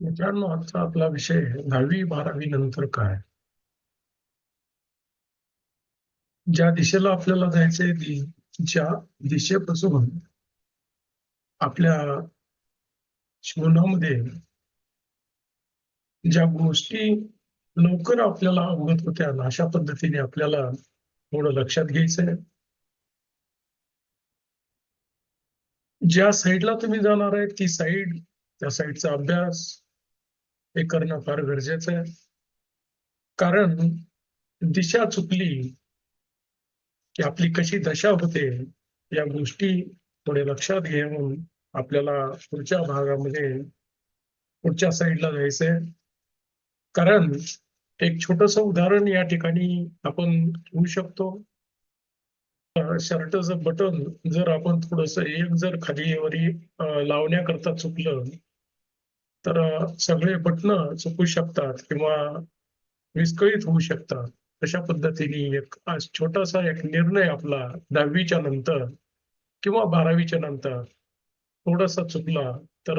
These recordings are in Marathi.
मित्रांनो आजचा आपला विषय दहावी बारावी नंतर काय? ज्या दिशेला आपल्याला जायचंय ती ज्या दिशेपासून आपल्या जीवनामध्ये ज्या गोष्टी लवकर आपल्याला अवगत होत्या अशा पद्धतीने आपल्याला थोडं लक्षात घ्यायचंय ज्या साईडला तुम्ही जाणार आहे ती साईड त्या साईडचा अभ्यास हे करणं फार गरजेचं आहे. कारण दिशा चुकली की आपली कशी दशा होते या गोष्टी थोडे लक्षात घेऊन आपल्याला पुढच्या भागामध्ये पुढच्या साईडला जायचंय. कारण एक छोटस उदाहरण या ठिकाणी आपण घेऊ शकतो. शर्टचं बटन जर आपण थोडस एक जर खाली वरी लावण्याकरता चुकलं तर सगळे बटन चुकू शकतात किंवा विस्कळीत होऊ शकतात. अशा पद्धतीने एक छोटासा एक निर्णय आपला दहावीच्या नंतर किंवा बारावीच्या नंतर थोडासा चुकला तर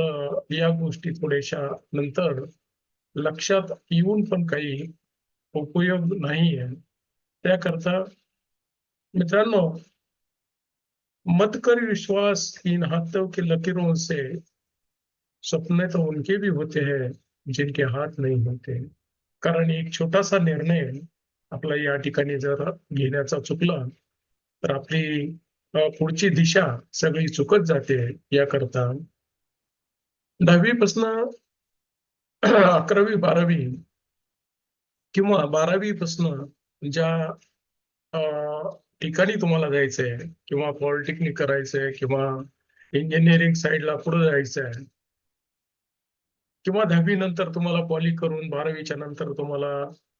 या गोष्टी थोड्याशा नंतर लक्षात येऊन पण काही उपयोग नाही आहे त्याकरता मित्रांनो मत कर विश्वास इन हाथों की लकीरों से सपने तो उनके भी होते हैं जिनके हात नाही होते कारण एक छोटासा निर्णय आपला या ठिकाणी जर घेण्याचा चुकला तर आपली पुढची दिशा सगळी चुकत जाते याकरता दहावी पासन अकरावी बारावी किंवा बारावी पासन ज्या ठिकाणी तुम्हाला जायचंय किंवा पॉलिटेक्निक करायचंय किंवा इंजिनिअरिंग साईडला पुढे जायचंय किंवा दहावी नंतर तुम्हाला पॉली करून बारावीच्या नंतर तुम्हाला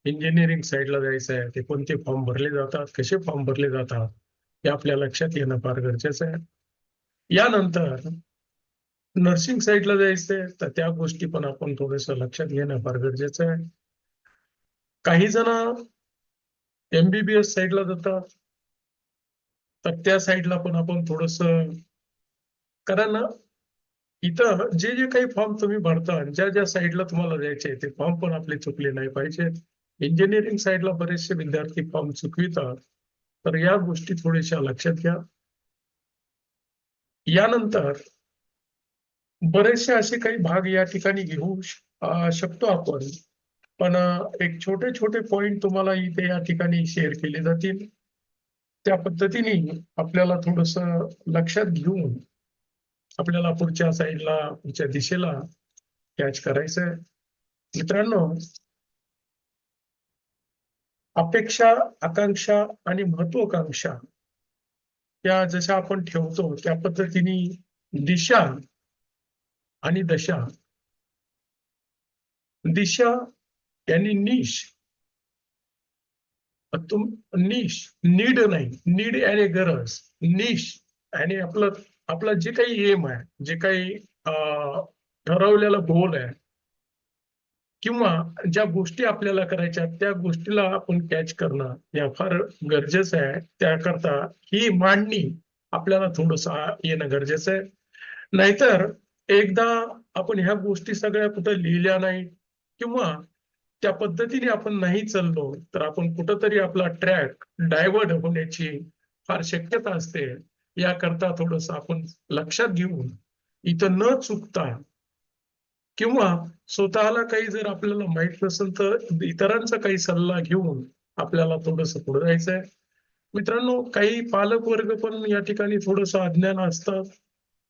इंजिनिअरिंग साईडला जायचं आहे ते कोणते फॉर्म भरले जातात कसे फॉर्म भरले जातात हे आपल्या लक्षात येणं फार गरजेचं आहे. यानंतर नर्सिंग साईडला जायचंय तर त्या गोष्टी पण आपण थोडस लक्षात घेणं फार गरजेचं आहे. काही जण एमबीबीएस साईडला जातात तर त्या साईडला पण आपण थोडस कारण इथं जे जे काही फॉर्म तुम्ही भरता ज्या ज्या साईडला तुम्हाला जायचे ते फॉर्म पण आपले चुकले नाही पाहिजेत इंजिनिअरिंग साईडला बरेचसे विद्यार्थी फॉर्म चुकवितात. तर या गोष्टी थोड्याशा लक्षात घ्या. यानंतर बरेचसे असे काही भाग या ठिकाणी घेऊ शकतो आपण. पण एक छोटे छोटे पॉइंट तुम्हाला इथे या ठिकाणी शेअर केले जातील. त्या पद्धतीने आपल्याला थोडस लक्षात घेऊन आपल्याला पुढच्या साईडला पुढच्या दिशेला कॅच करायचंय. मित्रांनो अपेक्षा आकांक्षा आणि महत्वाकांक्षा या जशा आपण ठेवतो त्या पद्धतीने दिशा आणि दशा. दिशा यांनी निश तुम निश नीड नाही. नीड आणि गरज. निश आणि आपलं आपला जे काही एम आहे जे काही ठरवलेला गोल आहे किंवा ज्या गोष्टी आपल्याला करायच्या त्या गोष्टीला आपण कॅच करणं या फार गरजेचं आहे. त्याकरता ही मांडणी आपल्याला थोडस येणं गरजेचं आहे. नाहीतर एकदा आपण ह्या गोष्टी सगळ्या कुठं लिहिल्या नाही किंवा त्या पद्धतीने आपण नाही चाललो तर आपण कुठंतरी आपला ट्रॅक डायव्हर्ट होण्याची फार शक्यता असते. याकरता थोडस आपण लक्षात घेऊन इथं न चुकता किंवा स्वतःला काही जर आपल्याला माहीत नसेल तर इतरांचा काही सल्ला घेऊन आपल्याला थोडस पुढे जायचंय मित्रांनो काही पालक वर्ग पण या ठिकाणी थोडस अज्ञान असतात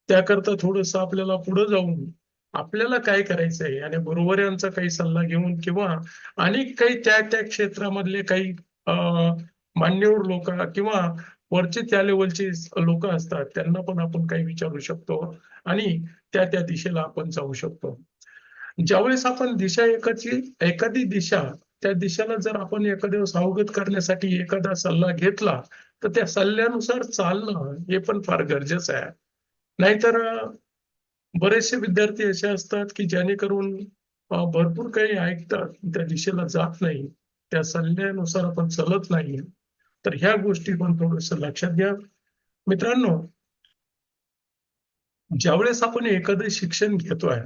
त्याकरता थोडस आपल्याला पुढे जाऊन आपल्याला काय करायचंय आणि गुरुवर्यांचा काही सल्ला घेऊन किंवा अनेक काही त्या त्या क्षेत्रामधले काही अं, मान्यवर लोक किंवा वरचे त्या लेवलचे लोक असतात त्यांना पण आपण काही विचारू शकतो आणि त्या त्या दिशेला आपण जाऊ शकतो. ज्यावेळेस आपण दिशा एकाची एखादी दिशा त्या दिशेला जर आपण एखाद्या अवगत करण्यासाठी एखादा सल्ला घेतला तर त्या सल्ल्यानुसार चालणं हे पण फार गरजेचं आहे. नाहीतर बरेचसे विद्यार्थी असे असतात की जेणेकरून भरपूर काही ऐकतात त्या दिशेला जात नाही त्या सल्ल्यानुसार आपण चालत नाही. तर ह्या गोष्टी पण थोडस लक्षात घ्या. मित्रांनो ज्यावेळेस आपण एखादं शिक्षण घेतोय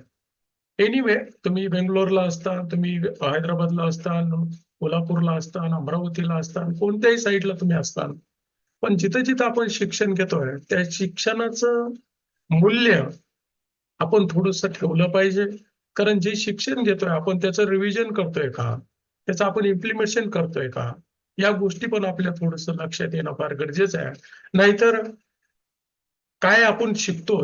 एनिवे तुम्ही बेंगलोरला असता तुम्ही हैदराबादला असता कोल्हापूरला असताल अमरावतीला असताल कोणत्याही साईडला तुम्ही असताल पण जिथं जिथं आपण शिक्षण घेतोय त्या शिक्षणाचं मूल्य आपण थोडस ठेवलं पाहिजे. कारण जे शिक्षण घेतोय आपण त्याचं रिव्हिजन करतोय का? त्याचं आपण इम्प्लिमेशन करतोय का? या गोष्टी पण आपल्या थोडस लक्षात येणं फार गरजेचं आहे. नाहीतर काय आपण शिकतो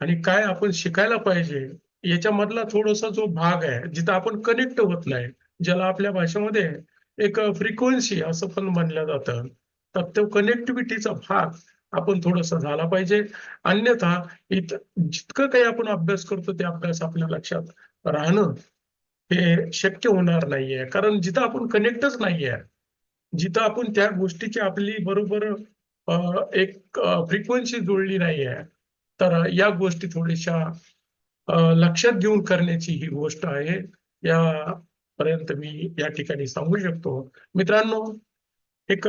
आणि काय आपण शिकायला पाहिजे याच्यामधला थोडासा जो भाग आहे जिथं आपण कनेक्ट होत नाही ज्याला आपल्या भाषेमध्ये एक फ्रिक्वेन्सी असं पण म्हणलं जातं तर तो कनेक्टिव्हिटीचा भाग आपण थोडासा झाला पाहिजे. अन्यथा इथं जितकं काही आपण अभ्यास करतो ते अभ्यास आपल्या लक्षात राहणं हे शक्य होणार नाहीये. कारण जिथं आपण कनेक्टच नाहीये जिथं आपण त्या गोष्टीची आपली बरोबर एक फ्रिक्वेन्सी जुळली नाहीये तर या गोष्टी थोड्याशा लक्षात घेऊन करण्याची ही गोष्ट आहे. या पर्यंत मी या ठिकाणी सांगू शकतो. मित्रांनो एक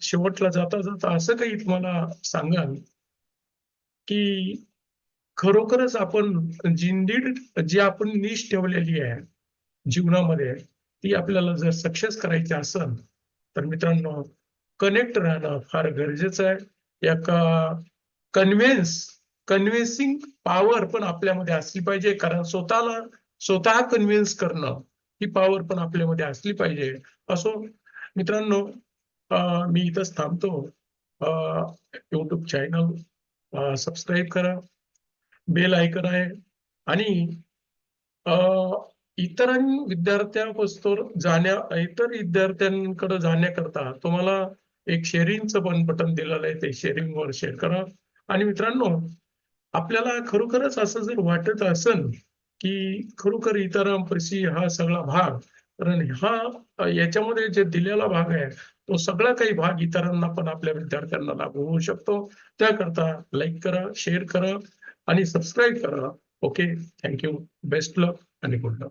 शेवटला जाता जाता असं काही तुम्हाला सांगाल की खरोखरच आपण जिंदीड जी आपण निश ठेवलेली आहे जीवनामध्ये ती आपल्याला जर सक्सेस करायची असेल तर मित्रांनो कनेक्ट राहणं फार गरजेचं आहे. एका कन्व्हिन्स कन्व्हिन्सिंग पॉवर पण आपल्यामध्ये असली पाहिजे. कारण स्वतःला स्वतः कन्व्हिन्स करणं ही पॉवर पण आपल्यामध्ये असली पाहिजे. असो मित्रांनो मी इथंच थांबतो. युट्यूब चॅनल सबस्क्राईब करा. बेल ऐकन आहे. आणि अं, इतर विद्यार्थ्यापासून जाण्या इतर विद्यार्थ्यांकडे जाण्याकरता तुम्हाला एक शेअरिंगचं पण बटन दिलेलं आहे ते शेअरिंग वर शेअर करा. आणि मित्रांनो आपल्याला खरोखरच असं जर वाटत असेल की खरोखर इतरांपाशी हा सगळा भाग कारण हा याच्यामध्ये जे दिलेला भाग आहे तो सगळा काही भाग इतरांना पण आपल्या विद्यार्थ्यांना लागू होऊ शकतो. त्याकरता लाईक करा शेअर करा आणि सबस्क्राईब करा. ओके थँक्यू बेस्ट लक आणि गुड लक